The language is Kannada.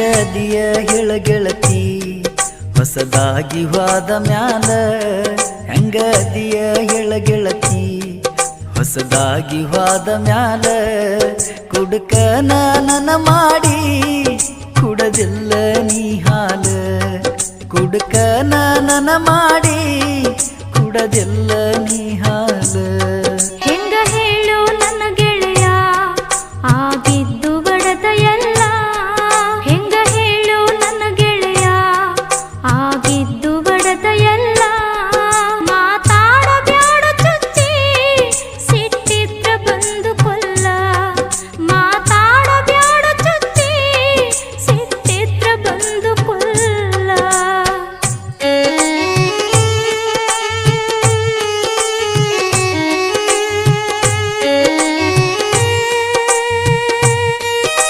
ಗದಿಯ ಹೇಳ ಗೆಳತಿ ಹೊಸದಾಗಿ ಹೋದ ಮ್ಯಾಲ ಹೆಂಗದಿಯ ಹೇಳ ಗೆಳತಿ ಹೊಸದಾಗಿ ಹೋದ ಮ್ಯಾಲ ಕುಡುಕ ನನ್ನ ಮಾಡಿ, ಕುಡದಿಲ್ಲ ನೀ ಹಾಲ, ಕುಡುಕ ಮಾಡಿ, ಕುಡದಿಲ್ಲ